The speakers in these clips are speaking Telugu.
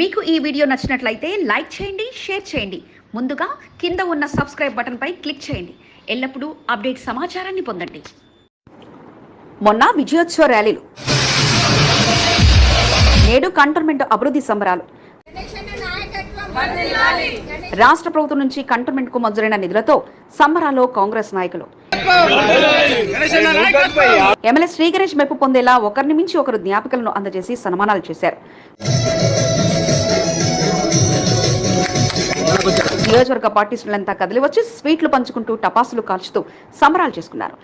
మీకు ఈ వీడియో నచ్చినట్లయితే లైక్ చేయండి షేర్ చేయండి. ముందుగా కింద ఉన్న సబ్స్క్రైబ్ బటన్పై క్లిక్ చేయండి. ఎల్లప్పుడూ అప్డేట్ సమాచారాన్ని పొందండి. మొన్న విజయోత్సవ ర్యాలీలు. నేడు కంటోన్మెంట్ అభివృద్ధి సంబరాలు. రాష్ట్ర ప్రభుత్వం నుంచి కంటోన్మెంట్కు మంజూరైన నిధులతో సంబరాల్లో కాంగ్రెస్ నాయకులు. ఎమ్మెల్యే శ్రీగణేష్ మెప్పు పొందేలా ఒకరిని మించి ఒకరు జ్ఞాపికలను అందజేసి సన్మానాలు చేశారు. నియోజకవర్గ పార్టీ శ్రేణులంతా కదిలి వచ్చి స్వీట్లు పంచుకుంటూ టపాసులు కాల్చుతూ సంబరాలు చేసుకున్నారు.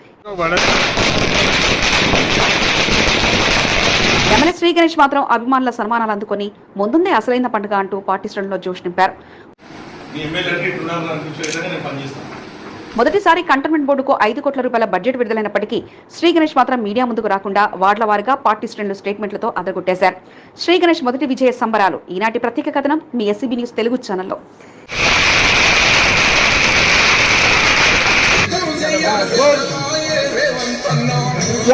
ఎమ్మెల్యే శ్రీ గణేష్ మాత్రం అభిమానుల సన్మానాలు అందుకొని ముందుందే అసలైన పండుగ అంటూ పార్టీ శ్రేణుల్లో జోష్ నింపారు. మొదటిసారి కంటోన్మెంట్ బోర్డుకు ఐదు కోట్ల రూపాయల బడ్జెట్ విడుదలైనప్పటికీ శ్రీ గణేష్ మాత్రం మీడియా ముందుకు రాకుండా వార్డుల వారిగా పార్టీ శ్రేణులు స్టేట్మెంట్లతో అదరగొట్టేశారు. శ్రీ గణేష్ మొదటి విజయ సంబరాలు. ఈనాటి ప్రత్యేక కథనం మీ ఎస్సీబీ న్యూస్ తెలుగు ఛానల్లో.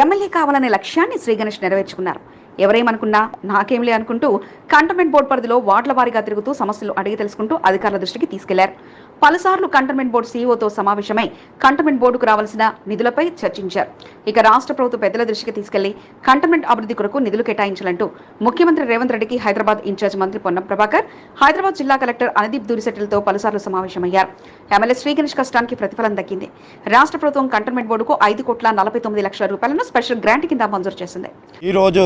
ఎమ్మెల్యే కావాలనే లక్ష్యాన్ని శ్రీ గణేష్ నెరవేర్చుకున్నారు. ఎవరేమనుకున్నా నాకేంలే అనుకుంటూ కంటోన్మెంట్ బోర్డు పరిధిలో వార్డుల వారీగా తిరుగుతూ సమస్యలు అడిగి తెలుసుకుంటూ అధికారుల దృష్టికి తీసుకెళ్ళారు. పలుసార్లు కంటోన్మెంట్ బోర్డు సీఈఓతో సమావేశమై కంటోన్మెంట్ బోర్డుకు రావాల్సిన నిధులపై చర్చించారు. ఇక రాష్ట్ర ప్రభుత్వ పెద్దల దృష్టికి తీసుకెళ్ళి కంటోన్మెంట్ అభివృద్ధి కొరకు నిధులు కేటాయించాలంటూ ముఖ్యమంత్రి రేవంత్ రెడ్డికి హైదరాబాద్ ఇన్ఛార్జ్ మంత్రి పొన్నం ప్రభాకర్ హైదరాబాద్ జిల్లా కలెక్టర్ అనదీప్ దూరిశెట్టిలతో పలుసార్లు సమావేశమయ్యారు. ఎమ్మెల్యే శ్రీగణేష్ కష్టానికి ప్రతిఫలం దక్కింది. రాష్ట్ర ప్రభుత్వం కంటోన్మెంట్ బోర్డుకు ఐదు కోట్ల నలభై తొమ్మిది లక్షల రూపాయలను స్పెషల్ గ్రాంట్ కింద మంజూరు చేసింది. ఈరోజు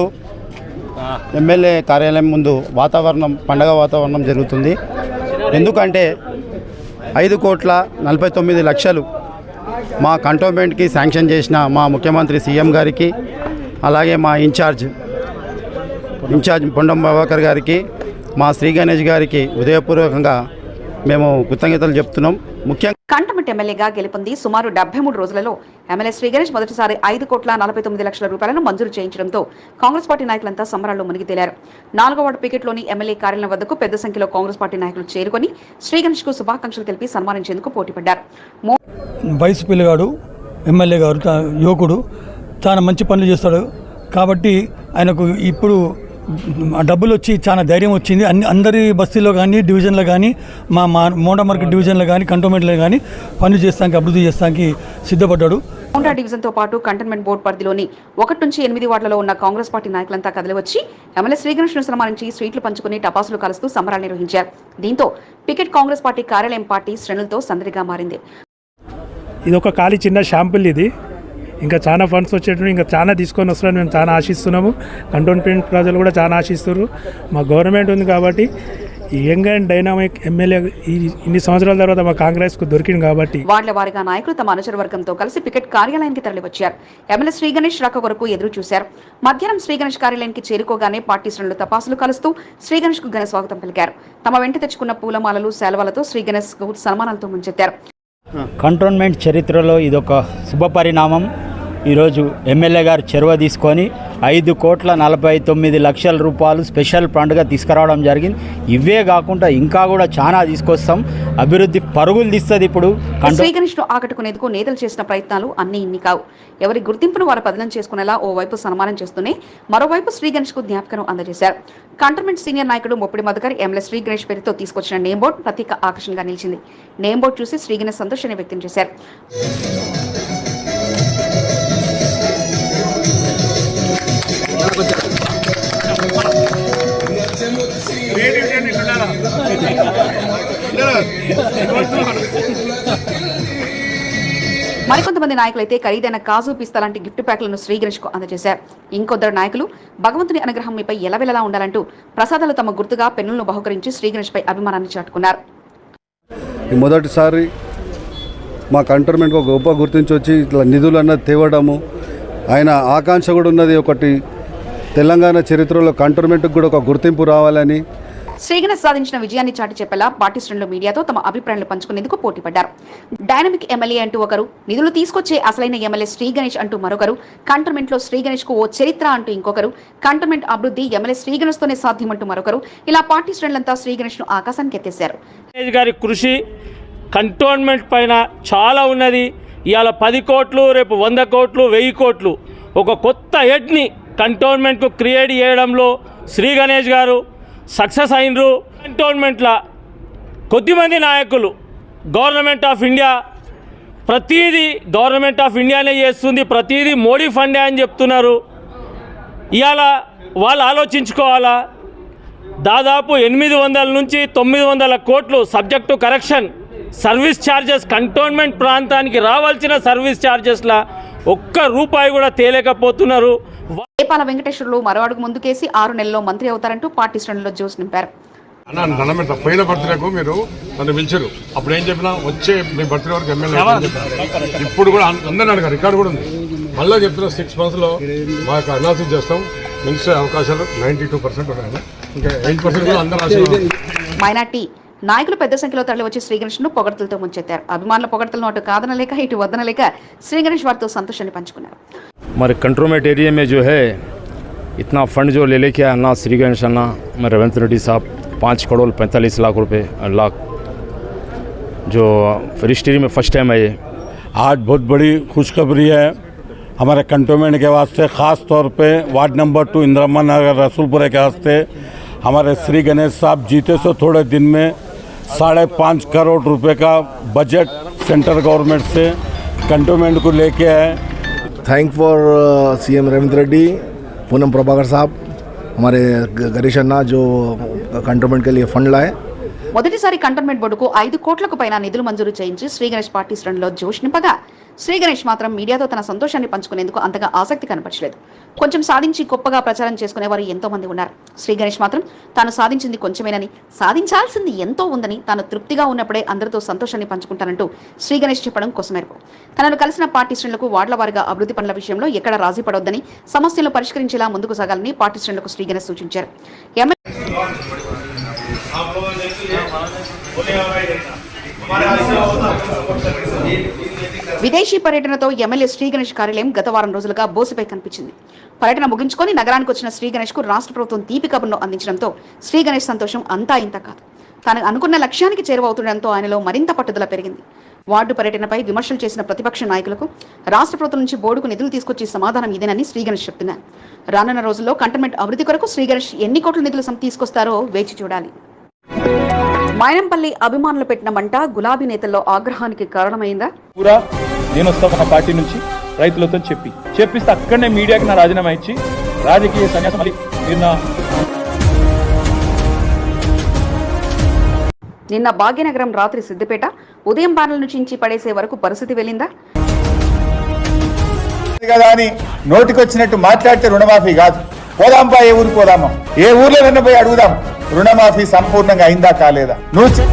ఎమ్మెల్యే కార్యాలయం ముందు వాతావరణం పండగ వాతావరణం జరుగుతుంది. ఎందుకంటే ఐదు కోట్ల నలభై తొమ్మిది లక్షలు మా కంటోన్మెంట్కి శాంక్షన్ చేసిన మా ముఖ్యమంత్రి సీఎం గారికి అలాగే మా ఇన్ఛార్జ్ ఇన్ఛార్జ్ పొండం ప్రభాకర్ గారికి మా శ్రీ గణేష్ గారికి ఉదయపూర్వకంగా మేము కృతజ్ఞతలు చెప్తున్నాం. ముఖ్యంగా కంటమెంట్ ఎమ్మెల్యేగా గెలుపొంది సుమారు డెబ్బై మూడు రోజులలో ఎమ్మెల్యే శ్రీ గణేష్ మొదటిసారి ఐదు కోట్ల నలభై తొమ్మిది లక్షల రూపాయలను మంజూరు చేయించడంతో కాంగ్రెస్ పార్టీ నాయకులంతా సంబరాల్లో మునిగి తేలారు. నాలుగో వార్డు పికెట్లోని ఎమ్మెల్యే కార్యాలయం వద్దకు పెద్ద సంఖ్యలో కాంగ్రెస్ పార్టీ నాయకులు చేరుకొని శ్రీ గణేష్కు శుభాకాంక్షలు తెలిపి సన్మానించేందుకు పోటీపడ్డారు. మో- వయసు పిల్లగాడు ఎమ్మెల్యే గారు యువకుడు చాలా మంచి పనులు చేస్తాడు. కాబట్టి ఆయనకు ఇప్పుడు డబ్బులు వచ్చి చాలా ధైర్యం వచ్చింది. అన్ని అందరి బస్తీలో కానీ డివిజన్లో కానీ మా మా మోండా మార్కెట్ డివిజన్లో కానీ కంటోన్మెంట్లో కానీ పనులు చేస్తానికి అభివృద్ధి చేస్తానికి సిద్ధపడ్డాడు. మౌంటా డివిజన్తో పాటు కంటోన్మెంట్ బోర్డు పరిధిలోని ఒకటి నుంచి ఎనిమిది వార్డులలో ఉన్న కాంగ్రెస్ పార్టీ నాయకులంతా కదిలివచ్చి ఎమ్మెల్యే శ్రీ గణేష్ను సన్మానించి స్వీట్లు పంచుకుని టపాసులు కలుస్తూ సంబరాలు నిర్వహించారు. దీంతో పికెట్ కాంగ్రెస్ పార్టీ కార్యాలయం పార్టీ శ్రేణులతో సందడిగా మారింది. ఇది ఒక ఖాళీ చిన్న షాంపుల్ ఇది. ఇంకా చాలా ఫండ్స్ వచ్చేటప్పుడు ఇంకా చాలా తీసుకొని వస్తారని మేము చాలా ఆశిస్తున్నాము. కంటోన్మెంట్ ప్రజలు కూడా చాలా ఆశిస్తున్నారు. మా గవర్నమెంట్ ఉంది కాబట్టి ఈ యంగ్ అండ్ డైనామిక్ ఎమ్మెల్యే ఈ ఇన్ని సంవత్సరాల తర్వాత మా కాంగ్రెస్కు దొరికింది కాబట్టి. వార్డుల వారిగా నాయకులు తమ అనుచర వర్గంతో కలిసి పికెట్ కార్యాలయానికి తరలివచ్చారు. ఎమ్మెల్యే శ్రీ గణేష్ రాక వరకు ఎదురు చూశారు. మధ్యాహ్నం శ్రీ గణేష్ కార్యాలయానికి చేరుకోగానే పార్టీ శ్రేణులు తపాసులు కలుస్తూ శ్రీ గణేష్కు ఘన స్వాగతం పలికారు. తమ వెంట తెచ్చుకున్న పూలమాలలు శాలువాలతో శ్రీ గణేష్కు సన్మానాలతో ముంచెత్తారు. కంటోన్మెంట్ చరిత్రలో ఇదొక శుభ పరిణామం. ఈరోజు ఎమ్మెల్యే గారు చొరవ తీసుకొని ఐదు కోట్ల నలభై తొమ్మిది లక్షల రూపాయలు స్పెషల్ ఫండ్గా తీసుకురావడం జరిగింది. ఇవే కాకుండా ఇంకా కూడా చాలా తీసుకొస్తాం. అభివృద్ధి పరుగులు తీస్తుంది ఇప్పుడు కంటో ఆకట్టుకునేందుకు నేతలు చేసిన ప్రయత్నాలు అన్ని ఇన్ని కావు. ఎవరి గుర్తింపును వారు పదనం చేసుకునేలా ఓవైపు సన్మానం చేస్తూనే మరోవైపు శ్రీగణేష్కు జ్ఞాపకం అందజేశారు. కంటోన్మెంట్ సీనియర్ నాయకుడు మొప్పిడి మధుకర్ ఎమ్మెల్యే శ్రీ గణేష్ పేరుతో తీసుకొచ్చిన నేమ్ బోర్డు ప్రత్యేక ఆకర్షణగా నిలిచింది. నేమ్ బోర్డు చూసి శ్రీగణేష్ సంతోషాన్ని వ్యక్తం చేశారు. మరికొంతమంది నాయకులైతే ఖరీదైన కాజు పిస్తా లాంటి గిఫ్ట్ ప్యాక్లను శ్రీగణేష్కు అందజేశారు. ఇంకొద్దరు నాయకులు భగవంతుని అనుగ్రహం మీపై ఎలవెలలా ఉండాలంటూ ప్రసాదాలు తమ గుర్తుగా పెన్నులను బహుకరించి శ్రీగణేష్ పై అభిమానాన్ని చాటుకున్నారు. మొదటిసారి మా కంటర్మెంట్ ఒక గొప్ప గుర్తించి వచ్చి ఇట్లా నిధులు అన్నది తేవడము ఆయన ఆకాంక్ష కూడా ఉన్నది ఒకటి. తెలంగాణ చరిత్రలో కంటోన్మెంట్కి కూడా ఒక గుర్తింపు రావాలని శ్రీగణేష్ సాధించిన విజయాన్ని చాటి చెప్పేలా పార్టీ శ్రేణులు మీడియాతో తమ అభిప్రాయాలు పంచుకునేందుకు పోటీ పడ్డారు డైనమిక్ ఎమ్మెల్యే అంటూ ఒకరు నిధులు తీసుకొచ్చే అసలైన ఎమ్మెల్యే శ్రీ గణేష్ అంటూ మరొకరు కంటోన్మెంట్లో శ్రీ గణేష్కు ఓ చరిత్ర అంటూ ఇంకొకరు కంటోన్మెంట్ అభివృద్ధి ఎమ్మెల్యే శ్రీ గణేష్ తోనే సాధ్యమంటూ మరొకరు ఇలా పార్టీ శ్రేణులంతా శ్రీ గణేష్ను ఆకాశానికి ఎత్తేశారు. గారి కృషి కంటోన్మెంట్ పైన చాలా ఉన్నది. ఇవాళ పది కోట్లు రేపు వంద కోట్లు వెయ్యి కోట్లు. ఒక కొత్త హెడ్ని కంటోన్మెంట్కు క్రియేట్ చేయడంలో శ్రీ గణేష్ గారు సక్సెస్ అయినరు. కంటోన్మెంట్ల కొద్దిమంది నాయకులు గవర్నమెంట్ ఆఫ్ ఇండియా ప్రతీదీ గవర్నమెంట్ ఆఫ్ ఇండియానే చేస్తుంది ప్రతీదీ మోడీ ఫండే అని చెప్తున్నారు. ఇవాళ వాళ్ళు ఆలోచించుకోవాలా? దాదాపు ఎనిమిది వందల నుంచి తొమ్మిది వందల కోట్లు subject correction service charges cantonment ప్రాంతానికి రావాల్సిన సర్వీస్ ఛార్జెస్ల ఒక్క రూపాయి కూడా తేలేకపోతున్నారు. ఏపాల వెంకటేశ్వర్లు మరో అడుగు ముందుకేసి ఆరు నెలల్లో మంత్రి అవుతారంటూ పార్టీ శ్రేణుల్లో జోస్ నింపారు. అన్న పోయిన బర్త్డేకు మీరు నన్ను పిలిచారు. అప్పుడు ఏం చెప్పినా వచ్చే మీ బర్త్డే వరకు ఎమ్మెల్యే ఇప్పుడు కూడా అందరిని అడగారు రికార్డు కూడా ఉంది. మళ్ళీ చెప్తున్నా సిక్స్ మంత్స్లో మాకు అనాలిసిస్ చేస్తాం. మినిస్టర్ అవకాశాలు నైంటీ టూ పర్సెంట్ ఉన్నాయి ఇంకా ఎయిట్ పర్సెంట్ కూడా అందరూ మైనార్టీ నాయకులు పెద్ద సంఖ్యలో తరలివచ్చి శ్రీగణేష్ను పొగడ్తలతో ముంచెత్తారు అభిమానుల పొగడ్తలను అటు కాదనలేక ఇటు వదనలేక శ్రీగణేష్ వారితో సంతోషాన్ని పంచుకున్నారు हमारे कंट्रोमेंट एरिया में जो है इतना फंड जो ले लेके आया अन्ना श्री गणेश अन्ना मैं रविंद्र रेड्डी साहब पाँच करोड़ पैंतालीस लाख रुपए लाख जो रजिस्ट्री में फर्स्ट टाइम आए आज बहुत बड़ी खुशखबरी है हमारे कंटोनमेंट के वास्ते ख़ास तौर पे ward number two Indiramma Nagar रसूलपुरे के वास्ते हमारे श्री गणेश साहब जीते से थोड़े दिन में साढ़े पाँच करोड़ रुपए का बजट सेंट्रल गवर्नमेंट से कंटोनमेंट को लेके आए thank for CM Ravindra Reddy Poonam Prabhakar साहब, हमारे गरीश अन्ना जो कंटोनमेंट के लिए फंड लाए। మొదటిసారి కంటోన్మెంట్ బోర్డుకు ఐదు కోట్లకు పైన నిధులు మంజూరు చేయించి శ్రీ గణేష్ పార్టీ శ్రేణిలో జోష్ నింపగా శ్రీ గణేష్ మాత్రం మీడియాతో తన సంతోషాన్ని పంచుకునేందుకు అంతగా ఆసక్తి కనపరచలేదు. కొంచెం సాధించి గొప్పగా ప్రచారం చేసుకునేవారు ఎంతో మంది ఉన్నారు. శ్రీ గణేష్ మాత్రం తాను సాధించింది కొంచెమేనని సాధించాల్సింది ఎంతో ఉందని తాను తృప్తిగా ఉన్నప్పుడే అందరితో సంతోషాన్ని పంచుకుంటానంటూ శ్రీ గణేష్ చెప్పడం కోసమేరకు తనను కలిసిన పార్టీ శ్రేణులకు వార్డుల వారిగా అభివృద్ధి పనుల విషయంలో ఎక్కడ రాజీ పడొద్దని సమస్యలు పరిష్కరించేలా ముందుకు సాగాలని పార్టీ శ్రేణులకు శ్రీ గణేష్ సూచించారు. విదేశీ పర్యటనతో ఎమ్మెల్యే శ్రీ గణేష్ కార్యాలయం గత వారం రోజులుగా బోసిపై కనిపించింది. పర్యటన ముగించుకొని నగరానికి వచ్చిన శ్రీ గణేష్కు రాష్ట్ర ప్రభుత్వం తీపి కబుర్ను అందించడంతో శ్రీ గణేష్ సంతోషం అంతా ఇంత కాదు. తాను అనుకున్న లక్ష్యానికి చేరువవుతుండడంతో ఆయనలో మరింత పట్టుదల పెరిగింది. వార్డు పర్యటనపై విమర్శలు చేసిన ప్రతిపక్ష నాయకులకు రాష్ట్ర ప్రభుత్వం నుంచి బోర్డుకు నిధులు తీసుకొచ్చే సమాధానం ఇదేనని శ్రీ గణేష్ చెప్తున్నారు. రానున్న రోజుల్లో కంటోన్మెంట్ అభివృద్ధి కొరకు శ్రీ గణేష్ ఎన్ని కోట్ల నిధులు తీసుకొస్తారో వేచి చూడాలి. మైనంపల్లి అభిమానులు పెట్టిన మంట గులాబీ నేతల్లో ఆగ్రహానికి కారణమైందా? కూడా నేను వస్తా మా పార్టీ నుంచి రైతులతో చెప్పి. చెప్పిస్తే అక్కడనే మీడియాకి నా రాజీనామా ఇచ్చి రాజకీయ సన్యాసం నిన్న నిన్న భాగ్యనగరం రాత్రి సిద్దిపేట ఉదయం ప్యానల్ నుంచి పడేసే వరకు పరిస్థితి వెళ్ళిందా? కదా అని నోటికొచ్చినట్టు మాట్లాడితే రుణమాఫీ కాదు. పోదాంపా ఏ ఊరికి పోదామా? ఏ ఊర్లో పోయి అడుగుదాం? రుణమాఫీ సంపూర్ణంగా అయిందా కాలేదా? నువ్వు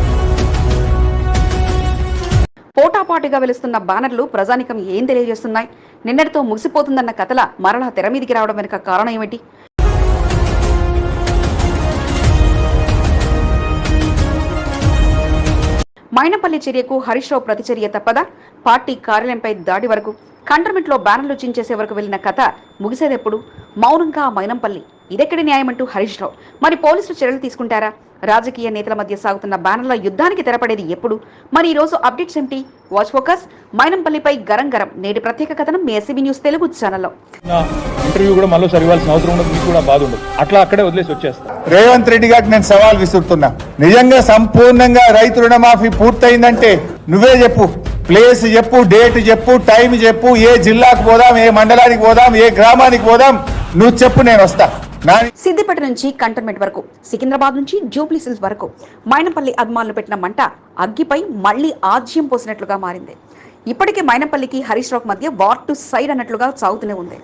పోటాపాటుగా వెలుస్తున్న బ్యానర్లు ప్రజానికం ఏం తెలియజేస్తున్నాయి? నిన్నటితో ముగిసిపోతుందన్న కథల మరలా తెర మీదికి రావడం వెనుక కారణం ఏమిటి? మైనపల్లి చర్యకు హరీష్ రావు ప్రతిచర్య తప్పదా? పార్టీ కార్యాలయంపై దాడి వరకు కంటర్మెంట్లో బ్యానర్లు చించేసే వరకు వెళ్ళిన కథ ముగిసేదెప్పుడు? మౌనంగా మైనంపల్లి. ఇదెక్కడి న్యాయం అంటూ హరీష్ రావు. మరి పోలీసులు చర్యలు తీసుకుంటారా? రాజకీయ నేతల మధ్య సాగుతున్న బ్యానర్ల యుద్ధానికి తెరపడేది ఎప్పుడు? మరి ఈ రోజు అప్డేట్స్ ఏమిటి వాచ్ ఫోకస్. మైనంపల్లిపై గరం గరం. నేటి ప్రత్యేక కథనం మీ ఎస్సీబీ న్యూస్ తెలుగు ఛానల్లో. ఇంటర్వ్యూ కూడా మళ్ళీ ఇవ్వాల్సిన అవసరం ఉండదు. మీకు కూడా బాధ ఉండదు. అట్లా అక్కడే వదిలేసి వచ్చేస్తా. రేవంత్ రెడ్డి గారికి నేను సవాల్ విసురుతున్నా. నిజంగా సంపూర్ణంగా రైతు రుణమాఫీ పూర్తయిందంటే నువ్వే చెప్పు. ప్లేస్ చెప్పు డేట్ చెప్పు టైం చెప్పు ఏ జిల్లాకు పోదాం ఏ మండలానికి పోదాం ఏ గ్రామానికి పోదాం నువ్వు చెప్పు నేను వస్తా. సిద్దిపేట నుంచి కంటోన్మెంట్ వరకు సికింద్రాబాద్ నుంచి జూబ్లీసిల్స్ వరకు మైనపల్లి అభిమానులు పెట్టిన మంట అగ్గిపై మళ్ళీ ఆజ్యం పోసినట్లుగా మారింది. ఇప్పటికే మైనంపల్లికి హరీష్ రావు మధ్య వార్ టు సైడ్ అన్నట్లుగా సాగుతూనే ఉంది.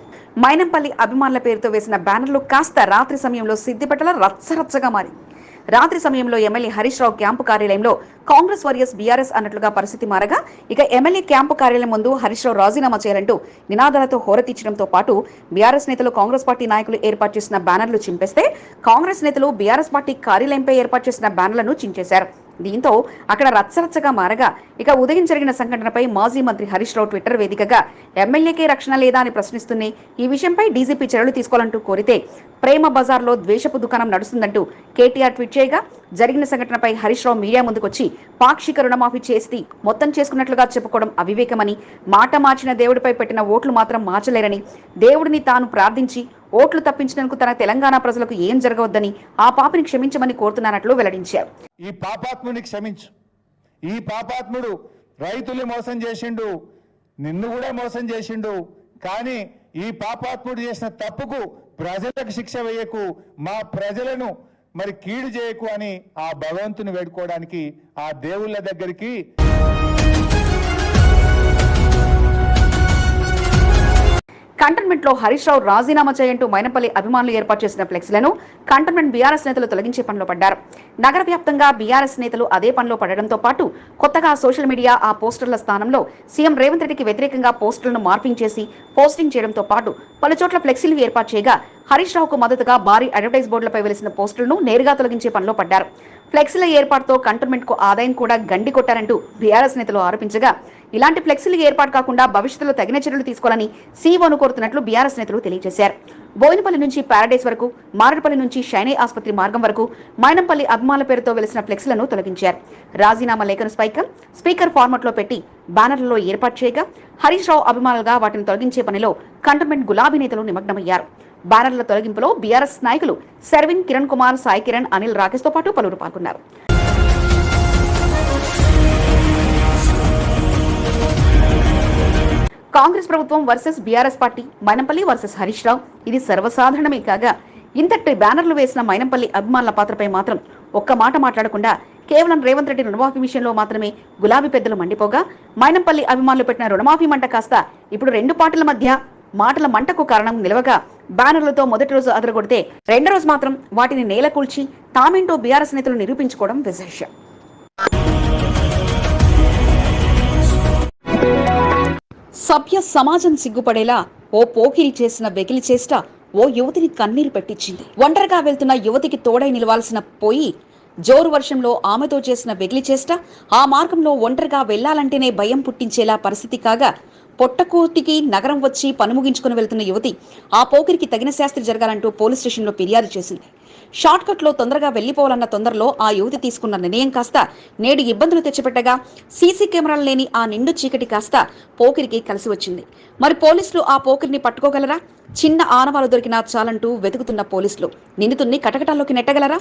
మైనంపల్లి అభిమానుల పేరుతో వేసిన బ్యానర్లు కాస్త రాత్రి సమయంలో సిద్దిపేటలో రచ్చరచ్చగా మారింది. రాత్రి సమయంలో ఎమ్మెల్యే హరీష్ రావు క్యాంపు కార్యాలయంలో కాంగ్రెస్ వర్యస్ బీఆర్ఎస్ అన్నట్లుగా పరిస్థితి మారగా ఇక ఎమ్మెల్యే క్యాంపు కార్యాలయం ముందు హరీష్ రావు రాజీనామా చేయాలంటూ నినాదాలతో హోరతీర్చడంతో పాటు బీఆర్ఎస్ నేతలు కాంగ్రెస్ పార్టీ నాయకులు ఏర్పాటు చేసిన బ్యానర్లు చింపేస్తే కాంగ్రెస్ నేతలు బీఆర్ఎస్ పార్టీ కార్యాలయంపై ఏర్పాటు చేసిన బ్యానర్లను చించేశారు. దీంతో అక్కడ రచ్చరచ్చగా మారగా ఇక ఉదయం జరిగిన సంఘటనపై మాజీ మంత్రి హరీష్ రావు ట్విట్టర్ వేదికగా ఎమ్మెల్యేకే రక్షణ లేదా అని ప్రశ్నిస్తూనే ఈ విషయంపై డీజీపీ చర్యలు తీసుకోవాలంటూ కోరితే ప్రేమ బజార్లో ద్వేషపు దుకాణం నడుస్తుందంటూ కేటీఆర్ ట్వీట్ చేయగా జరిగిన సంఘటనపై హరీష్ రావు మీడియా ముందుకొచ్చి పాక్షిక రుణమాఫీ చేసి మొత్తం చేసుకున్నట్లుగా చెప్పుకోవడం అవివేకమని మాట మార్చిన దేవుడిపై పెట్టిన ఓట్లు మాత్రం మార్చలేరని దేవుడిని తాను ప్రార్థించి ఓట్లు తప్పించినందుకు తన తెలంగాణ ప్రజలకు ఏం జరగవద్దని ఆ పాపిని క్షమించమని కోరుతున్నానట్లు వెల్లడించారు. ఈ పాపాత్ముని క్షమించు. ఈ పాపాత్ముడు రైతుల్ని మోసం చేసిండు నిన్ను కూడా మోసం చేసిండు కానీ ఈ పాపాత్ముడు చేసిన తప్పుకు ప్రజలకు శిక్ష వేయకు మా ప్రజలను మరి కీడు చేయకు అని ఆ భగవంతుని వేడుకోవడానికి ఆ దేవుళ్ళ దగ్గరికి కంటోన్మెంట్లో హరీష్ రావు రాజీనామా చేయంటూ మైనపల్లి అభిమానులు ఏర్పాటు చేసిన ఫ్లెక్సీలను కంటోన్మెంట్ బీఆర్ఎస్ నేతలు తొలగించే పనిలో పడ్డారు. నగర వ్యాప్తంగా బీఆర్ఎస్ నేతలు అదే పనిలో పడడంతో పాటు కొత్తగా సోషల్ మీడియా ఆ పోస్టర్ల స్థానంలో సీఎం రేవంత్ రెడ్డికి వ్యతిరేకంగా పోస్టులను మార్పింగ్ చేసి పోస్టింగ్ చేయడంతో పాటు పలు చోట్ల ఫ్లెక్సీలు ఏర్పాటు చేయగా హరీష్ రావుకు మద్దతుగా భారీ అడ్వర్టైజ్ బోర్డులపై వెలిసిన పోస్టులను నేరుగా తొలగించే పనిలో పడ్డారు. ఫ్లెక్సీల ఏర్పాటుతో కంటోన్మెంట్కు ఆదాయం కూడా గండి కొట్టారంటూ బీఆర్ఎస్ నేతలు ఆరోపించగా ఇలాంటి ఫ్లెక్సీలు ఏర్పాటు కాకుండా భవిష్యత్తులో తగిన చర్యలు తీసుకోవాలని సీఓను కోరుతున్నట్లు బీఆర్ఎస్ నేతలు తెలియజేశారు. బోయినపల్లి నుంచి పారాడైస్ వరకు మారడపల్లి నుంచి షైనీ ఆసుపత్రి మార్గం వరకు మైనంపల్లి అభిమానుల పేరుతో వెలిసిన ఫ్లెక్సీలను తొలగించారు. రాజీనామా లేఖను స్పైకర్ స్పీకర్ ఫార్మాట్లో పెట్టి బ్యానర్లలో ఏర్పాటు చేయగా హరీష్ రావు అభిమానులుగా వాటిని తొలగించే పనిలో కంటోన్మెంట్ గులాబీ నేతలు నిమగ్నమయ్యారు. బ్యానర్ల తొలగింపులో బీఆర్ఎస్ నాయకులు సర్విన్ కిరణ్ కుమార్ సాయి కిరణ్ అనిల్ రాకేష్తో పాటు పలువురు పాల్గొన్నారు. కాంగ్రెస్ ప్రభుత్వం versus BRS party Mynampally versus Harish Rao. ఇది సర్వసాధారణమే కాగా ఇంతటి బ్యానర్లు వేసిన మైనంపల్లి అభిమానుల పాత్రపై మాత్రం ఒక్క మాట మాట్లాడకుండా కేవలం రేవంత్ రెడ్డి రుణమాఫీ విషయంలో మాత్రమే గులాబీ పెద్దలు మండిపోగా మైనంపల్లి అభిమానులు పెట్టిన రుణమాఫీ మంట కాస్త ఇప్పుడు రెండు పార్టీల మధ్య మాటల మంటకు కారణం నిలవగా బ్యానర్లతో మొదటి రోజు అదరగొడితే రెండో రోజు మాత్రం వాటిని నేలకూల్చి తామేంటో బీఆర్ఎస్ నేతలు నిరూపించుకోవడం విశేషం. సభ్య సమాజం సిగ్గుపడేలా ఓ పోకిరి చేసిన వెకిలి చేష్ట ఓ యువతిని కన్నీరు పెట్టించింది. ఒంటరిగా వెళ్తున్న యువతికి తోడై నిలవాల్సిన పోయి జోరు వర్షంలో ఆమెతో చేసిన వెగిలి చేష్ట ఆ మార్గంలో ఒంటరిగా వెళ్ళాలంటేనే భయం పుట్టించేలా పరిస్థితి కాగా పొట్టకూటికి నగరం వచ్చి పనుముగించుకుని వెళ్తున్న యువతి ఆ పోకిరికి తగిన శాస్త్రి జరగాలంటూ పోలీస్ స్టేషన్లో ఫిర్యాదు చేసింది. షార్ట్ తొందరగా వెళ్ళిపోవాలన్న తొందరలో ఆ యువతి తీసుకున్న నిర్ణయం కాస్త నేడు ఇబ్బందులు తెచ్చిపెట్టగా సీసీ కెమెరాలు లేని ఆ నిండు చీకటి కాస్త పోకిరికి కలిసి వచ్చింది. మరి పోలీసులు ఆ పోకిరిని పట్టుకోగలరా? చిన్న ఆనవాలు దొరికినా చాలంటూ వెతుకుతున్న పోలీసులు నిందితుణ్ణి కటకటాల్లోకి నెట్టగలరా?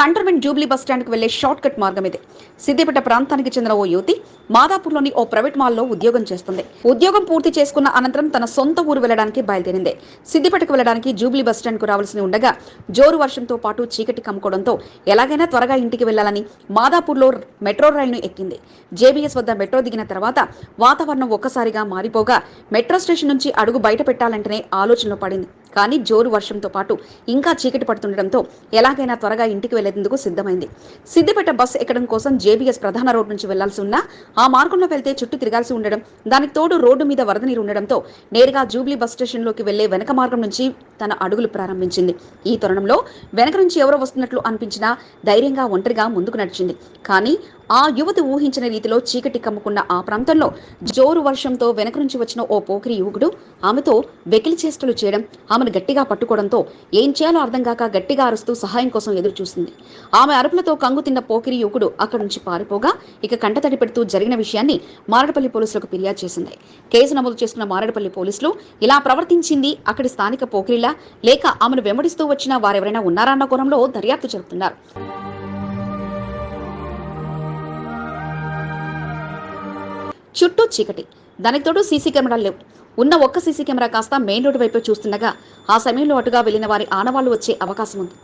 కంటర్మెంట్ జూబ్లీ బస్ స్టాండ్కి వెళ్ళే షార్ట్ కట్ మార్గం ఇది. సిద్దిపేట ప్రాంతానికి చెందిన ఓ యువతి మాదాపూర్లోని ఓ ప్రైవేట్ మాల్లో ఉద్యోగం చేస్తుంది. ఉద్యోగం పూర్తి చేసుకున్న అనంతరం తన సొంత ఊరు వెళ్ళడానికి బయలుదేరింది. సిద్దిపేటకు వెళ్ళడానికి జూబ్లీ బస్ స్టాండ్కు రావాల్సి ఉండగా జోరు వర్షంతో పాటు చీకటి కమ్ముకోవడంతో ఎలాగైనా త్వరగా ఇంటికి వెళ్ళాలని మాదాపూర్లో మెట్రో రైలును ఎక్కింది. జేబీఎస్ వద్ద మెట్రో దిగిన తర్వాత వాతావరణం ఒక్కసారిగా మారిపోగా మెట్రో స్టేషన్ నుంచి అడుగు బయట పెట్టాలంటేనే ఆలోచనలో పడింది. కానీ జోరు వర్షంతో పాటు ఇంకా చీకటి పడుతుండటంతో ఎలాగైనా త్వరగా ఇంటికి వెళ్ళేందుకు సిద్ధమైంది. సిద్దిపేట బస్ ఎక్కడం కోసం జేబీఎస్ ప్రధాన రోడ్డు నుంచి వెళ్ళాల్సి ఉన్నా ఆ మార్గంలో వెళ్తే చుట్టూ తిరగాల్సి ఉండడం దానికి తోడు రోడ్డు మీద వరద నీరు ఉండడంతో నేరుగా జూబ్లీ బస్ స్టేషన్లోకి వెళ్ళే వెనక మార్గం నుంచి తన అడుగులు ప్రారంభించింది. ఈ తరుణంలో వెనక నుంచి ఎవరో వస్తున్నట్లు అనిపించినా ధైర్యంగా ఒంటరిగా ముందుకు నడిచింది. కానీ ఆ యువతి ఊహించిన రీతిలో చీకటి కమ్ముకున్న ఆ ప్రాంతంలో జోరు వర్షంతో వెనక నుంచి వచ్చిన ఓ పోకిరి యువకుడు ఆమెతో వెకిలి చేష్టలు చేయడం ఆమెను గట్టిగా పట్టుకోవడంతో ఏం చేయాలో అర్థం కాక గట్టిగా అరుస్తూ సహాయం కోసం ఎదురు చూసింది ఆమె అరుపులతో కంగు తిన్న పోకిరి యువకుడు అక్కడి నుంచి పారిపోగా ఇక కంటతడి పెడుతూ జరిగిన విషయాన్ని మారడపల్లి పోలీసులకు ఫిర్యాదు చేసింది. కేసు నమోదు చేసుకున్న మారడపల్లి పోలీసులు ఇలా ప్రవర్తించింది అక్కడి స్థానిక పోకిరిలా లేక ఆమెను వెంబడిస్తూ వచ్చిన వారెవరైనా ఉన్నారా? అన్న కోణంలో దర్యాప్తు జరుపుతున్నారు. చుట్టూ చీకటి. దానికి తోడు సీసీ కెమెరాలు లేవు. ఉన్న ఒక్క సీసీ కెమెరా కాస్త మెయిన్ రోడ్డు వైపు చూస్తుండగా ఆ సమయంలో అటుగా వెళ్ళిన వారి ఆనవాళ్ళు వచ్చే అవకాశం ఉంది.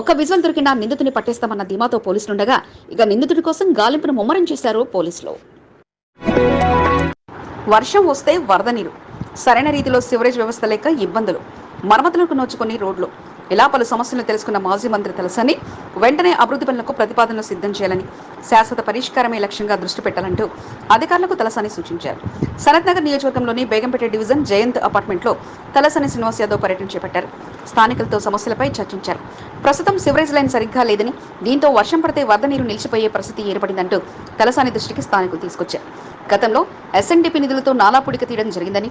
ఒక్క విజువల్ దొరికిన నిందితుని పట్టేస్తామన్న ధీమాతో పోలీసులుండగా ఇక నిందితుడి కోసం గాలింపును ముమ్మరం చేశారు పోలీసులు. వర్షం వస్తే వరద నీరు. సరైన రీతిలో సివరేజ్ వ్యవస్థ లేక ఇబ్బందులు. మరమ్మతులకు నోచుకుని రోడ్లు. ఇలా పలు సమస్యలను తెలుసుకున్న మాజీ మంత్రి తలసాని వెంటనే అభివృద్ధి పనులకు ప్రతిపాదనలు సిద్ధం చేయాలని శాశ్వత పరిష్కారమే లక్ష్యంగా దృష్టి పెట్టాలంటూ అధికారులకు తలసాని సూచించారు. సనత్ నగర్ నియోజకవర్గంలోని బేగంపేట డివిజన్ జయంత్ అపార్ట్మెంట్లో తలసాని శ్రీనివాస్ యాదవ్ పర్యటన చేపట్టారు. స్థానికులతో సమస్యలపై చర్చించారు. ప్రస్తుతం సివరేజ్ లైన్ సరిగ్గా లేదని దీంతో వర్షం పడితే వరద నీరు నిలిచిపోయే పరిస్థితి ఏర్పడిందంటూ తలసాని దృష్టికి స్థానికులు తీసుకొచ్చారు. గతంలో ఎస్ఎన్డిపి నిధులతో నాలా పుడిక తీయడం జరిగిందని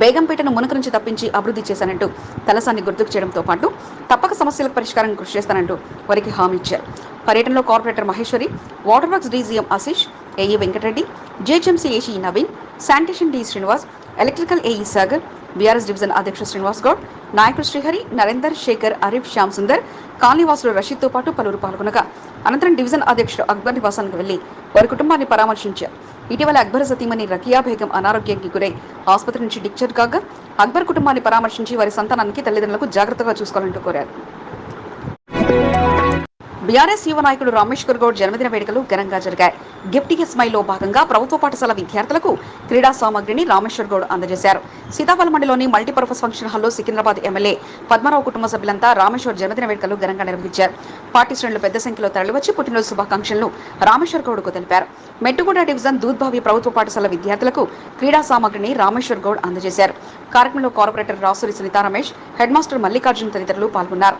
బేగంపేటను మునక నుంచి తప్పించి అభివృద్ధి చేశానంటూ తలసాన్ని గుర్తుకు చేయడంతో పాటు తప్పక సమస్యలకు పరిష్కారం కృషి చేస్తానంటూ వారికి హామీ ఇచ్చారు. పర్యటనలో corporator Maheshwari water works DGM Ashish AE Venkatareddy GHMC AC Naveen sanitation D Srinivas electrical AE Sagar BRS division అధ్యక్షుడు శ్రీనివాస్ గౌడ్ నాయకుడు శ్రీహరి నరేందర్ శేఖర్ అరీఫ్ శ్యామ్ సుందర్ కాలనీవాసులు రషీద్తో పాటు పలువురు పాల్గొనగా అనంతరం డివిజన్ అధ్యక్షుడు అక్బర్ నివాసానికి వెళ్ళి వారి కుటుంబాన్ని పరామర్శించారు. ఇటీవల అక్బర్ సతీమణి రకియా బేగం అనారోగ్యానికి గురై ఆసుపత్రి నుంచి డిక్చర్ కాగా అక్బర్ కుటుంబాన్ని పరామర్శించి వారి సంతానానికి తల్లిదండ్రులకు జాగ్రత్తగా చూసుకోవాలంటూ కోరారు. బీఆర్ఎస్ యువ నాయకుడు రామేశ్వర్ గౌడ్ జన్మదిన వేడుకలు ఘనంగా జరిగాయి. గిఫ్ట్ స్మైల్లో భాగంగా ప్రభుత్వ పాఠశాల విద్యార్థులకు క్రీడా సామాగ్రిని రామేశ్వర్ గౌడ్ అందజేశారు. సీతాఫలం మండలిలోని మల్టీపర్పస్ ఫంక్షన్ హాల్లో సికింద్రాబాద్ ఎమ్మెల్యే పద్మరావు కుటుంబ సభ్యులంతా రామేశ్వర్ జన్మదిన వేడుకలు ఘనంగా నిర్వహించారు. పార్టీ శ్రేణులు పెద్ద సంఖ్యలో తరలివచ్చి పుట్టినరోజు శుభాకాంక్షలను రామేశ్వర్ గౌడ్కు తెలిపారు. మెట్టుగూడ డివిజన్ దూద్భావి ప్రభుత్వ పాఠశాల విద్యార్థులకు క్రీడా సామాగ్రిని రామేశ్వర్ గౌడ్ అందజేశారు. కార్యక్రమంలో corporator Rasuri Sunitha Ramesh head master Mallikarjun తదితరులు పాల్గొన్నారు.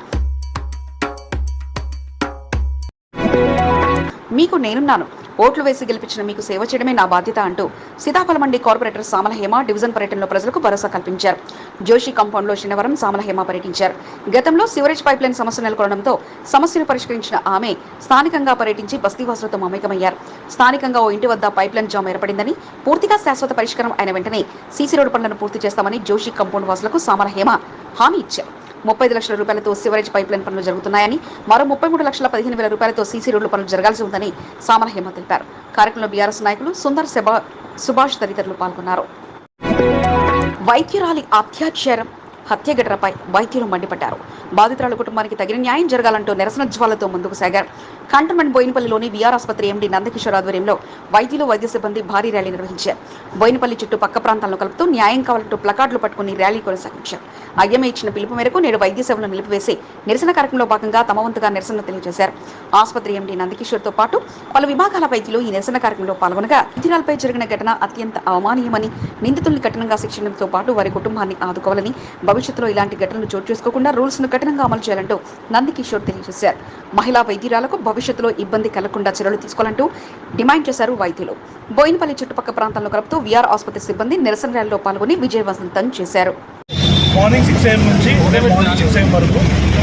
మీకు నేనున్నాను. ఓట్లు వేసి గెలిపించిన మీకు సేవ చేయడమే నా బాధ్యత అంటూ సీతాఫలమండి కార్పొరేటర్ సామల హేమ డివిజన్ పర్యటనలో ప్రజలకు భరోసా కల్పించారు. జోషి కాంపౌండ్లో శనివారం సామల హేమ పర్యటించారు. గతంలో సివరేజ్ పైప్లైన్ సమస్య నెలకొనడంతో సమస్యను పరిష్కరించిన ఆమె స్థానికంగా పర్యటించి బస్తీవాసులతో మమేకమయ్యారు. స్థానికంగా ఓ ఇంటి వద్ద పైప్లైన్ జామ్ ఏర్పడిందని పూర్తిగా శాశ్వత పరిష్కారం అయిన వెంటనే సీసీ రోడ్డు పనులను పూర్తి చేస్తామని జోషి కాంపౌండ్ వాసులకు సామల హేమ హామీ ఇచ్చారు. ముప్పై ఐదు లక్షల రూపాయలతో సివరేజ్ పైప్లైన్ పనులు జరుగుతున్నాయని మరో ముప్పై మూడు లక్షల పదిహేను వేల రూపాయలతో సీసీ రోడ్ల పనులు జరగాల్సి ఉందని సామల హేమ తెలిపారు. కార్యక్రమంలో బీఆర్ఎస్ నాయకులు సుందర్ సుభాష్ తదితరులు పాల్గొన్నారు. వైద్యురాలి అత్యాచారం హత్య ఘటనపై వైద్యులు మండిపడ్డారు. బాధితురాల కుటుంబానికి తగిన న్యాయం జరగాలంటూ నిరసన జ్వాలతో ముందుకు సాగారు. కంటోన్మెంట్ బోయినపల్లిలోని బీఆర్ ఆసుపత్రి ఎండీ నందకిషోర్ ఆధ్వర్యంలో వైద్యులు వైద్య సిబ్బంది భారీ ర్యాలీ నిర్వహించారు. బోయినపల్లి చుట్టూ పక్క ప్రాంతాలను కలుపుతూ న్యాయం కావాలంటూ ప్లకార్డులు పట్టుకుని ర్యాలీ కొనసాగించారు. ఐఎంఏ ఇచ్చిన పిలుపు మేరకు నేడు వైద్య సేవలను నిలిపివేసి నిరసన కార్యక్రమంలో భాగంగా తమ వంతుగా నిరసన తెలియజేశారు. ఆసుపత్రి ఎండీ నందకిషోర్తో పాటు పలు విభాగాల వైద్యులు ఈ నిరసన కార్యక్రమంలో పాల్గొనగా వైద్యురాలపై జరిగిన ఘటన అత్యంత అవమానీయమని నిందితుల్ని కఠినంగా శిక్షించడంతో పాటు వారి కుటుంబాన్ని ఆదుకోవాలని భవిష్యత్తులో ఇలాంటి ఘటనలు చోటు చేసుకోకుండా రూల్స్ను కఠినంగా అమలు చేయాలంటూ నందికిషోర్ తెలియజేశారు. మహిళా వైద్యురాలకు భవిష్యత్తులో ఇబ్బంది కలగకుండా చర్యలు తీసుకోవాలంటూ డిమాండ్ చేశారు వైద్యులు. బోయినపల్లి చుట్టుపక్కల ప్రాంతాలను కలుపుతూ వీఆర్ ఆసుపత్రి సిబ్బంది నిరసన ర్యాలీలో పాల్గొని విజయవంతం చేశారు. మార్నింగ్ సిక్స్ ఏఎం నుంచి ఉదయం మార్నింగ్ సిక్స్ ఏఎం వరకు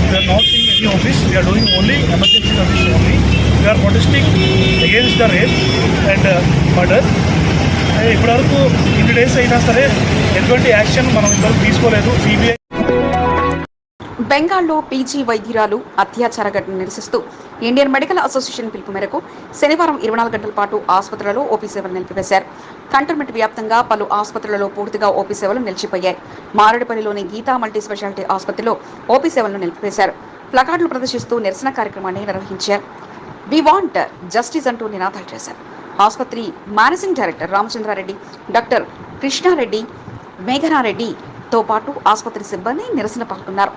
we're not in any office we're doing only emergency service only we're protesting against the rape and murder ఇప్పటివరకు ఇన్ని డేస్ అయినా సరే ఎటువంటి యాక్షన్ మనం ఇంతవరకు తీసుకోలేదు. సిబిఐ బెంగాల్లో పీజీ వైద్యురాలు అత్యాచార ఘటన నిరసిస్తూ ఇండియన్ మెడికల్ అసోసియేషన్ పిలుపు మేరకు శనివారం ఇరవై నాలుగు గంటల పాటు ఆసుపత్రులలో ఓపీ సేవలు నిలిపివేశారు. కంటోన్మెంట్ వ్యాప్తంగా పలు ఆసుపత్రులలో పూర్తిగా ఓపీ సేవలు నిలిచిపోయాయి. మారేడుపల్లిలోని గీతా మల్టీ స్పెషాలిటీ ఆసుపత్రిలో ఓపీ సేవలను నిలిపివేశారు. ప్లకార్డులు ప్రదర్శిస్తూ నిరసన కార్యక్రమాన్ని నిర్వహించారు. వి వాంట్ జస్టిస్ అంటూ నినాదాలు చేశారు. ఆసుపత్రి managing director Ramachandra Reddy doctor Krishna Reddy మేఘనారెడ్డితో పాటు ఆసుపత్రి సిబ్బంది నిరసన పాల్గొన్నారు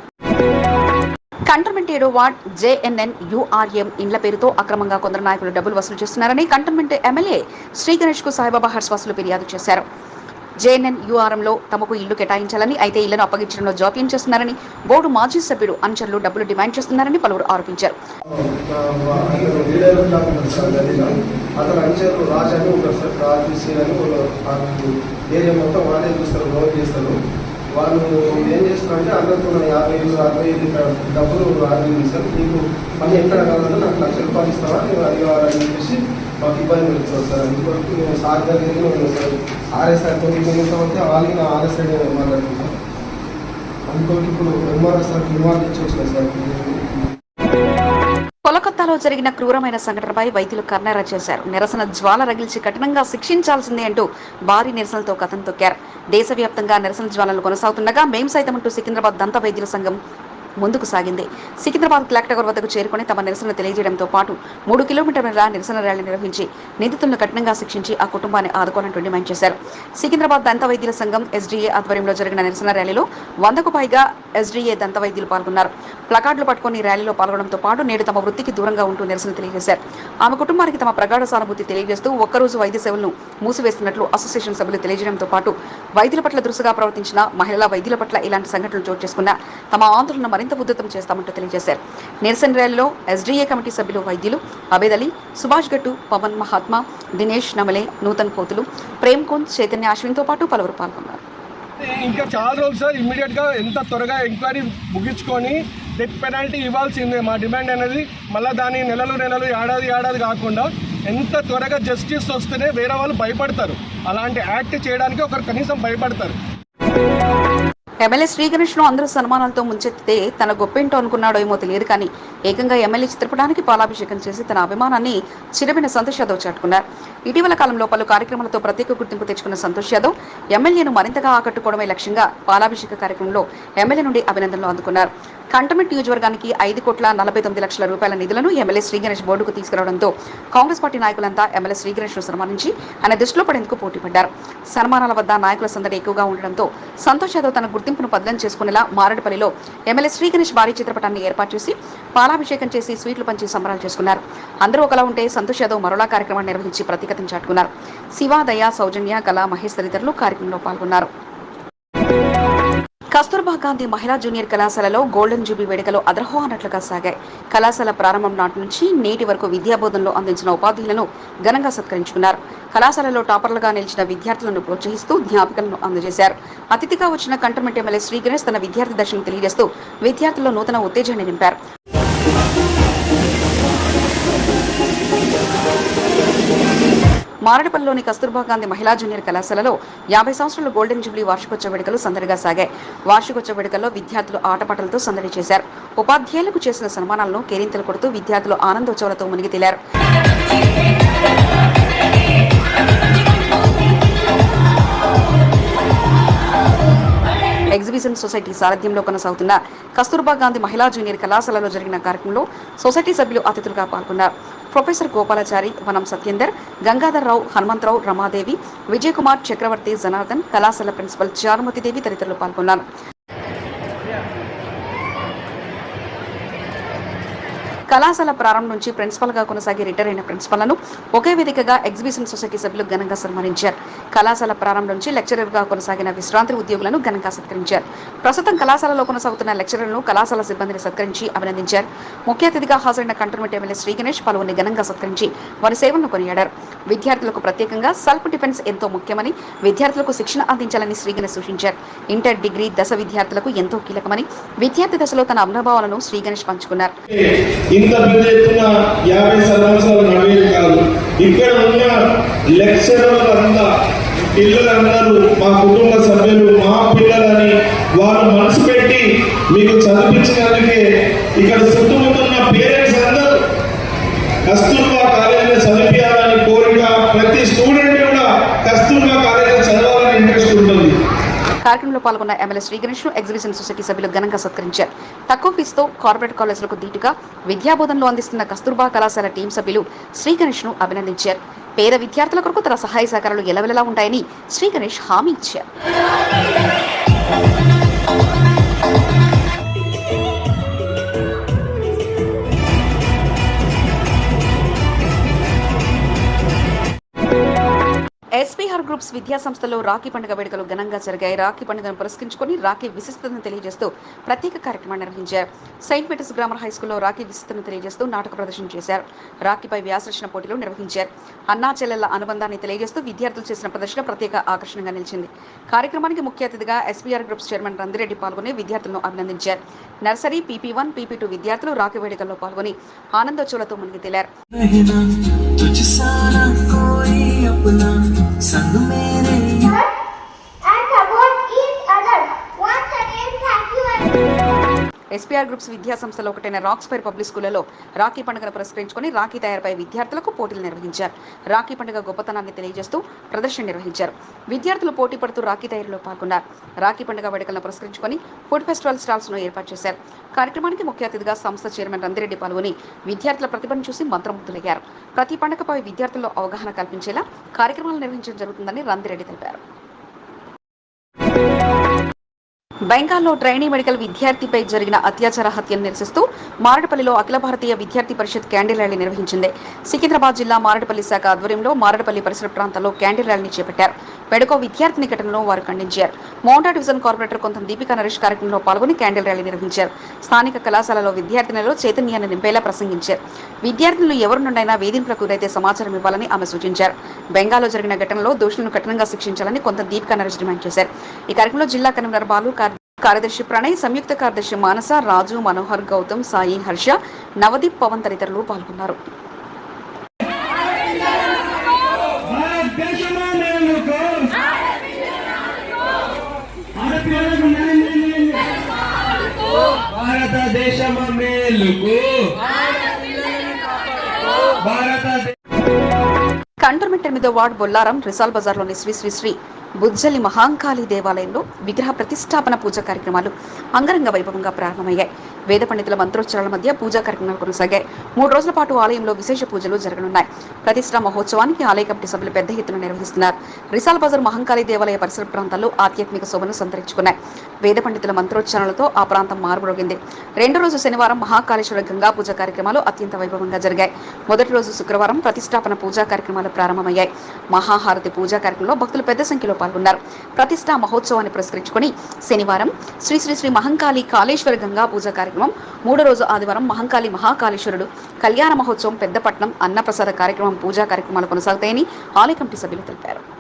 కంటోన్మెంట్ ఏడో వార్డ్ జేఎన్ఎన్ యూఆర్ఎం ఇండ్ల పేరుతో అక్రమంగా కొందరు నాయకులు డబ్బులు వసూలు చేస్తున్నారని కంటోన్మెంట్ ఎమ్మెల్యే శ్రీ గణేష్కు సాయిబాబా హర్స్వాసులు ఫిర్యాదు చేశారు. జేఎన్ఎన్ యూఆర్ఎంలో తమకు ఇల్లు కేటాయించాలని అయితే ఇళ్ళను అప్పగించడంలో జాప్యం చేస్తున్నారని బోర్డు మాజీ సభ్యుడు అనుచరులు డబ్బులు డిమాండ్ చేస్తున్నారని పలువురు ఆరోపించారు. అతను అనుచరులు రాజు అని రాజు అని ఏరియా మొత్తం వాళ్ళే చూస్తారు లోన్ చేస్తారు. వాళ్ళు ఏం చేస్తారంటే అందరితో యాభై ఐదు అరవై ఐదు ఇక్కడ డబ్బులు అడిగింది సార్ మీకు మళ్ళీ ఎక్కడ కావాలంటే నాకు లక్ష రూపాయలు ఇస్తావా? నేను అడిగేవారని చెప్పేసి మాకు ఇబ్బంది పెడుతున్నారు సార్. అందుకొరకు మేము సార్ దగ్గరికి ఉన్నాం సార్. ఆర్ఎస్ సార్ తోటి వాళ్ళకి నా ఆర్ఎస్ సైడ్ మాట్లాడుతున్నాం అందుకోటి ఇప్పుడు ఎంఆర్ఎస్ సార్ ఇన్వాల్వ్ ఇచ్చి వచ్చిన సార్. కోలకత్తాలో జరిగిన క్రూరమైన సంఘటనపై వైద్యులు కర్ణారా చేశారు. నిరసన జ్వాల రగిల్చి కఠినంగా శిక్షించాల్సిందే అంటూ భారీ నిరసనలతో కథం తొక్కారు. దేశవ్యాప్తంగా నిరసన జ్వాలలు కొనసాగుతుండగా మేం సైతం అంటూ సికింద్రాబాద్ దంత వైద్యుల సంఘం ముందుకు సాగింది. సికింద్రాబాద్ కలెక్టర్ వద్దకు చేరుకుని తమ నిరసన తెలియజేయడంతో పాటు మూడు కిలోమీటర్ల నిరసన ర్యాలీ నిర్వహించి నిందితులను కఠినంగా శిక్షించి ఆ కుటుంబాన్ని ఆదుకోవాలని డిమాండ్ చేశారు. సికింద్రాబాద్ దంత వైద్యుల సంఘం ఎస్డీఏ ఆధ్వర్యంలో జరిగిన నిరసన ర్యాలీలో వందకు పైగా ఎస్డీఏ దంత వైద్యులు పాల్గొన్నారు. ప్లకార్డులు పట్టుకుని ర్యాలీలో పాల్గొనడంతో పాటు నేడు తమ వృత్తికి దూరంగా ఉంటూ నిరసన తెలియజేశారు. ఆమె కుటుంబానికి తమ ప్రగాఢ సానుభూతి తెలియజేస్తూ ఒక్కరోజు వైద్య సేవలను మూసివేస్తున్నట్లు అసోసియేషన్ సభ్యులు తెలియజేయడంతో పాటు వైద్యుల పట్ల దురుసుగా ప్రవర్తించిన మహిళా వైద్యుల పట్ల ఇలాంటి సంఘటనలు చోటు చేసుకున్న తమ ఆందోళన మరింత ఉధృతం చేస్తామంటూ తెలియజేశారు. నిరసన ర్యాలీలో ఎస్డీఏ కమిటీ సభ్యులు వైద్యులు అబేద్ అలీ సుభాష్ గట్టు పవన్ మహాత్మా దినేష్ నమలే నూతన్ కోతులు ప్రేమ్ కుంద్ చైతన్య అశ్విన్తో పాటు పలువురు పాల్గొన్నారు. ఇంకా చాలా రోజులు సార్ ఇమ్మీడియట్గా ఎంత త్వరగా ఎంక్వైరీ ముగించుకొని డెత్ పెనాల్టీ ఇవ్వాల్సిందే. మా డిమాండ్ అనేది మళ్ళీ దాని నెలలు నెలలు ఏడాది ఏడాది కాకుండా ఎంత త్వరగా జస్టిస్ వస్తేనే వేరే వాళ్ళు భయపడతారు. అలాంటి యాక్ట్ చేయడానికి ఒకరు కనీసం భయపడతారు. ఎమ్మెల్యే శ్రీ గణేష్ను అందరూ సన్మానాలతో ముంచెత్తితే తన గొప్పేంటో అనుకున్నాడో ఏమో తెలియదు కానీ ఏకంగా ఎమ్మెల్యే చిత్రపటానికి పాలాభిషేకం చేసి తన అభిమానాన్ని చిరబిన సంతోష్ యాదవ్ చాటుకున్నారు. ఇటీవల కాలంలో పలు కార్యక్రమాలతో ప్రత్యేక గుర్తింపు తెచ్చుకున్న సంతోష్ యాదవ్ ఎమ్మెల్యేను మరింతగా ఆకట్టుకోవడమే లక్ష్యంగా పాలాభిషేక కార్యక్రమంలో ఎమ్మెల్యే నుండి అభినందనలు అందుకున్నారు. కంటమెంట్ నియోజకవర్గానికి ఐదు కోట్ల నలభై తొమ్మిది లక్షల రూపాయల నిధులను ఎమ్మెల్యే శ్రీ గణేష్ బోర్డుకు తీసుకురావడంతో కాంగ్రెస్ పార్టీ నాయకులంతా ఎమ్మెల్యే శ్రీ ను సన్మానించి ఆయన దృష్టిలో పడేందుకు పోటీ పడ్డారు సన్మానాల వద్ద నాయకుల సందడి ఎక్కువగా ఉండడంతో సంతోష్ యాదవ్ తన గుర్తింపును బదిలం చేసుకునేలా మారడపల్లిలో ఎమ్మెల్యే శ్రీ గణేష్ భారీ చిత్రపటాన్ని ఏర్పాటు చేసి పాలాభిషేకం చేసి స్వీట్లు పంచి సంబరాలు చేసుకున్నారు. అందరూ ఒకలా ఉంటే సంతోష్ యాదవ్ మరోలా కార్యక్రమాన్ని నిర్వహించి ప్రత్యేకతను చాటుకున్నారు శివ దయ సౌజన్య కళ మహేష్ తదితరులు కార్యక్రమంలో పాల్గొన్నారు. కస్తూర్బా గాంధీ మహిళా జూనియర్ కళాశాలలో గోల్డెన్ జూబీ వేడుకలు అదర్హో సాగాయి. కళాశాల ప్రారంభం నాటి నుంచి నేటి వరకు విద్యాబోధనలో అందించిన ఉపాధ్యాయులను ఘనంగా సత్కరించుకున్నారు. కళాశాలలో టాపర్లుగా నిలిచిన విద్యార్థులను ప్రోత్సహిస్తూ జ్ఞాపికలను అందజేశారు. అతిథిగా వచ్చిన కంటోన్మెంట్ ఎమ్మెల్యే శ్రీ గణేష్ తన విద్యార్థి దర్శనం తెలియజేస్తూ విద్యార్థుల్లో నూతన ఉత్తేజాన్ని నింపారు. మారడపల్లిలోని కస్తూర్బా గాంధీ మహిళా జూనియర్ కళాశాలలో యాభై సంవత్సరాల గోల్డెన్ జూబ్లీ వార్షికోత్సవ వేడుకలు సందడిగా సాగాయి. వార్షికోత్సవ వేడుకల్లో విద్యార్థులు ఆటపాటలతో సందడి చేశారు. ఉపాధ్యాయులకు చేసిన సన్మానాలను కేరింతలు కొడుతూ విద్యార్థులు ఆనందోత్సవాలతో మునిగి తేలారు. ఎగ్జిబిషన్ సొసైటీ సారథ్యంలో కొనసాగుతున్న కస్తూర్బా గాంధీ మహిళా జూనియర్ కళాశాలలో జరిగిన కార్యక్రమంలో సొసైటీ సభ్యులు అతిథులుగా పాల్గొన్నారు. ప్రొఫెసర్ గోపాలాచారి వనం సత్యేందర్ గంగాధర్రావు హనుమంతరావు రమాదేవి విజయకుమార్ చక్రవర్తి జనార్దన్ కళాశాల ప్రిన్సిపల్ చారుమతిదేవి తదితరులు పాల్గొన్నారు. కళాశాల ప్రారంభం నుంచి ప్రిన్సిపల్గా కొనసాగి రిటైర్ అయిన ప్రిన్సిపల్లను ఒకే వేదికగా ఎగ్జిబిషన్ సొసైటీ సభ్యులు ఘనంగా సన్మానించారు. కళాశాల ప్రారంభం నుంచి లెక్చరర్గా కొనసాగిన విశ్రాంతి ఉద్యోగులను ఘనంగా సత్కరించారు. ప్రస్తుతం కళాశాలలో కొనసాగుతున్న లెక్చరర్లను కళాశాల సిబ్బందిని సత్కరించి అభినందించారు. ముఖ్య అతిథిగా హాజరైన కంటోన్మెంట్ ఎమ్మెల్యే శ్రీ గణేష్ పలువురిని ఘనంగా సత్కరించి వారి సేవలను కొనియాడారు. విద్యార్థులకు ప్రత్యేకంగా సెల్ఫ్ డిఫెన్స్ ఎంతో ముఖ్యమని విద్యార్థులకు శిక్షణ అందించాలని శ్రీ గణేష్ సూచించారు. ఇంటర్ డిగ్రీ దశ విద్యార్థులకు ఎంతో కీలకమని విద్యార్థి దశలో తన అనుభవాలను శ్రీ గణేష్ పంచుకున్నారు. ఇంత పెద్ద ఎత్తున యాభై సంవత్సరాలు నడివేది కాదు. ఇక్కడ ఉన్న లెక్చరర్లంతా పిల్లలందరూ మా కుటుంబ సభ్యులు మా పిల్లలని వారు మనసు పెట్టి మీకు చదివించినందుకే ఇక్కడ చుట్టుముట్టున్న పేరెంట్స్ అందరూ కస్తూర్బా కాలేజీలో చదివించాలని కోరిక ప్రతి స్టూడెంట్ కూడా కస్తూర్బా కాలేజీలో చదవాలని ఇంట్రెస్ట్ ఉంటుంది. కార్యక్రమంలో పాల్గొన్న MLA Shri Ganesh exhibition society సభ్యులు ఘనంగా సత్కరించారు. తక్కువ ఫీజుతో కార్పొరేట్ కాలేజీలకు ధీటుగా విద్యాబోధనలో అందిస్తున్న కస్తూర్బా కళాశాల టీం సభ్యులు శ్రీ గణేష్ను అభినందించారు. పేద విద్యార్థుల కొరకు తన సహాయ సహకారాలు ఎలవెలలా ఉంటాయని శ్రీ గణేష్ హామీ ఇచ్చారు. ఎస్పీఆర్ గ్రూప్స్ విద్యా సంస్థలో రాఖీ పండుగ వేడుకలు ఘనంగా జరిగాయి. రాఖీ పండుగను పురస్కరించుకొని రాఖీ విశిష్టతను తెలియజేస్తూ ప్రత్యేక కార్యక్రమాన్ని నిర్వహించారు. సెయింట్ పీటర్స్ గ్రామర్ హై స్కూల్లో రాఖీ విశిష్టతను తెలియజేస్తూ నాటక ప్రదర్శన చేశారు. రాఖీపై వ్యాసరచన పోటీలు నిర్వహించారు. అన్నా చెల్లెళ్ళ అనుబంధాన్ని తెలియజేస్తూ విద్యార్థులు చేసిన ప్రదర్శన ప్రత్యేక ఆకర్షణగా నిలిచింది. కార్యక్రమానికి ముఖ్య అతిథిగా ఎస్పీఆర్ గ్రూప్స్ చైర్మన్ రందిరెడ్డి పాల్గొని విద్యార్థులను అభినందించారు. Nursery PP one PP two విద్యార్థులు రాఖీ వేడుకల్లో పాల్గొని ఆనందోత్సవాలతో మునిగి తేలారు. तुझसा सारा कोई अपना संग मेरे ఎస్పీఆర్ గ్రూప్స్ విద్యా సంస్థలో ఒకటైన రాక్స్ ఫైర్ పబ్లిక్ స్కూళ్ళలో రాఖీ పండుగను పురస్కరించుకొని రాఖీ తయారుపై విద్యార్థులకు పోటీలు నిర్వహించారు. రాఖీ పండుగ గొప్పతనాన్ని తెలియజేస్తూ ప్రదర్శన నిర్వహించారు. విద్యార్థులు పోటీ పడుతూ రాఖీ తయారీలో పాల్గొన్నారు. రాఖీ పండుగ వేడుకలను పురస్కరించుకుని ఫుడ్ ఫెస్టివల్ స్టాల్స్ను ఏర్పాటు చేశారు. కార్యక్రమానికి ముఖ్య అతిథిగా సంస్థ చైర్మన్ రందిరెడ్డి పాల్గొని విద్యార్థుల ప్రతిభను చూసి మంత్రముగ్ధులయ్యారు. ప్రతి పండుగపై విద్యార్థుల్లో అవగాహన కల్పించేలా కార్యక్రమాలు నిర్వహించడం జరుగుతుందని రందిరెడ్డి తెలిపారు. బెంగాల్లో ట్రైనీ మెడికల్ విద్యార్థిపై జరిగిన అత్యాచార హత్యను నిరసిస్తూ మారడపల్లిలో అఖిల భారతీయ విద్యార్థి పరిషత్ క్యాండిల్ ర్యాలీ నిర్వహించింది. సికింద్రాబాద్ జిల్లా మారడపల్లి శాఖ ఆధ్వర్యంలో మారడపల్లి పరిసర ప్రాంతాల్లో క్యాండిల్ ర్యాలీని చేపట్టారు. మెడకో విద్యార్థిని ఘటనలో వారు ఖండించారు. మౌంటా డివిజన్ కార్పొరేటర్ కొంత దీపికా నరేష్ కార్యక్రమంలో పాల్గొని క్యాండిల్ ర్యాలీ నిర్వహించారు. స్థానిక కళాశాలలో విద్యార్థినులు చైతన్యాన్ని నింపేలా ప్రసంగించారు. విద్యార్థినులు ఎవరి నుండైనా వేధింపులకు గురైతే సమాచారం ఇవ్వాలని ఆమె సూచించారు. బెంగాల్లో జరిగిన ఘటనలో దోషులను కఠినంగా శిక్షించాలని కొంత దీపికా నరేష్ డిమాండ్ చేశారు. ఈ కార్యక్రమంలో జిల్లా కన్వీనర్ బాలు కార్యదర్శి ప్రణయ్ సంయుక్త కార్యదర్శి మానస రాజు మనోహర్ గౌతమ్ సాయి హర్ష నవదీప్ పవన్ తదితరులు పాల్గొన్నారు. భారతదేశం మేలుకు కంటోన్మెంట్ ఎనిమిదో వార్డు బొల్లారం రిసాల్ బజార్లోని శ్రీ శ్రీ శ్రీ బుజ్జలి మహాంకాళి దేవాలయంలో విగ్రహ ప్రతిష్టాపన పూజ కార్యక్రమాలు అంగరంగ వైభవంగా ప్రారంభమయ్యాయి. వేద పండితుల మంత్రోచ్చారాల మధ్య పూజా కార్యక్రమాలు కొనసాగాయి. మూడు రోజుల పాటు ఆలయంలో విశేష పూజలు జరగనున్నాయి. ప్రతిష్టా మహోత్సవానికి ఆలయ కమిటీ సభ్యులు పెద్ద ఎత్తున నిర్వహిస్తున్నారు. రిసాల్ బజార్ మహంకాళి దేవాలయ పరిసర ప్రాంతాల్లో ఆధ్యాత్మిక శోభను సంతరించుకున్నాయి. వేద పండితుల మంత్రోచ్చారణలతో ఆ ప్రాంతం మారుమ్రోగింది రెండో రోజు శనివారం మహాకాళేశ్వర గంగా పూజ కార్యక్రమాలు అత్యంత వైభవంగా జరిగాయి. మొదటి రోజు శుక్రవారం ప్రతిష్టాపన పూజా కార్యక్రమాలు ప్రారంభమయ్యాయి. మహాహారతి పూజా కార్యక్రమంలో భక్తులు పెద్ద సంఖ్యలో పాల్గొన్నారు. ప్రతిష్టా మహోత్సవాన్ని పురస్కరించుకుని శనివారం శ్రీ శ్రీ శ్రీ మహంకాళి కాళేశ్వర గంగా పూజ కార్యక్రమం మూడో రోజు ఆదివారం మహంకాళి మహాకాళేశ్వరుడు కళ్యాణ మహోత్సవం పెద్దపట్నం అన్నప్రసాద కార్యక్రమం పూజా కార్యక్రమాలు కొనసాగుతాయని ఆలయ కమిటీ సభ్యులు తెలిపారు.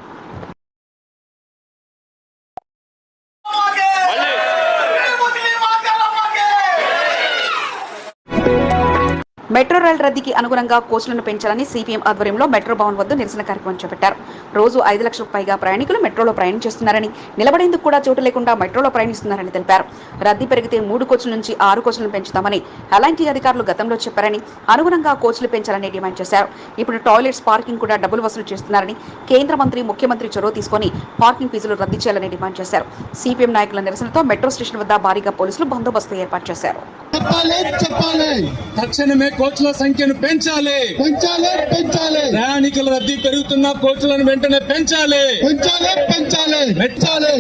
మెట్రో రైల్ రద్దీకి అనుగుణంగా కోచ్లను పెంచాలని సిపిఎం ఆధ్వర్యంలో మెట్రో భవన్ వద్ద నిరసన కార్యక్రమం చేపట్టారు. రోజు ఐదు లక్షలకు పైగా ప్రయాణికులు మెట్రోలో ప్రయాణం చేస్తున్నారని నిలబడేందుకు కూడా చోటు లేకుండా మెట్రోలో ప్రయాణిస్తున్నారని తెలిపారు. రద్దీ పెరిగితే మూడు కోచ్ల నుంచి ఆరు కోచ్లను పెంచుతామని అలాంటి అధికారులు గతంలో చెప్పారని అనుగుణంగా కోచ్లు పెంచాలని డిమాండ్ చేశారు. ఇప్పుడు టాయిలెట్స్ పార్కింగ్ కూడా డబ్బులు వసూలు చేస్తున్నారని కేంద్ర మంత్రి ముఖ్యమంత్రి చొరవ తీసుకొని పార్కింగ్ ఫీజులు రద్దు చేయాలని డిమాండ్ చేశారు. సిపిఎం నాయకుల నిరసనతో మెట్రో స్టేషన్ వద్ద భారీగా పోలీసులు బందోబస్తు ఏర్పాటు చేశారు. చెప్పాలి చెప్పాలి. తక్షణమే కోచ్ల సంఖ్యను పెంచాలి. పెంచాలి పెంచాలి. ప్రయాణికుల రద్దీ పెరుగుతున్న కోచ్లను వెంటనే పెంచాలి. పెంచాలి పెంచాలి. పెంచాలి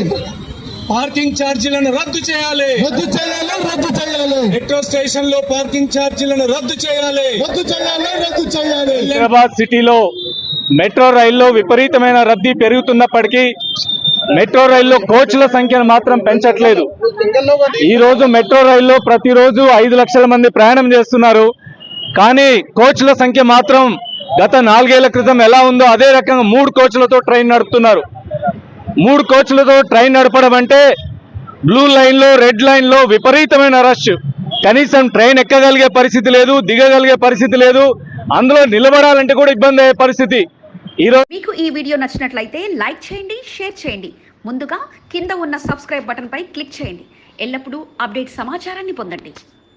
పార్కింగ్ ఛార్జీలను రద్దు చేయాలి. రద్దు చేయాలి రద్దు చేయాలి. మెట్రో స్టేషన్లో పార్కింగ్ ఛార్జీలను రద్దు చేయాలి. రద్దు చేయాలి రద్దు చేయాలి. హైదరాబాద్ సిటీలో మెట్రో రైల్లో విపరీతమైన రద్దీ పెరుగుతున్నప్పటికీ మెట్రో రైల్లో కోచ్ల సంఖ్యను మాత్రం పెంచట్లేదు. ఈ రోజు మెట్రో రైల్లో ప్రతిరోజు ఐదు లక్షల మంది ప్రయాణం చేస్తున్నారు. కానీ కోచ్ల సంఖ్య మాత్రం గత నాలుగేళ్ళ క్రితం ఎలా ఉందో అదే రకంగా మూడు కోచ్లతో ట్రైన్ నడుపుతున్నారు. మూడు కోచ్లతో ట్రైన్ నడపడం అంటే బ్లూ లైన్లో రెడ్ లైన్లో విపరీతమైన రష్ కనీసం ట్రైన్ ఎక్కగలిగే పరిస్థితి లేదు దిగగలిగే పరిస్థితి లేదు. అందులో నిలబడాలంటే కూడా ఇబ్బంది అయ్యే పరిస్థితి. ఈరోజు మీకు ఈ వీడియో నచ్చినట్లయితే లైక్ చేయండి షేర్ చేయండి. ముందుగా కింద ఉన్న సబ్స్క్రైబ్ బటన్ పై క్లిక్ చేయండి. ఎల్లప్పుడూ అప్డేట్ సమాచారాన్ని పొందండి.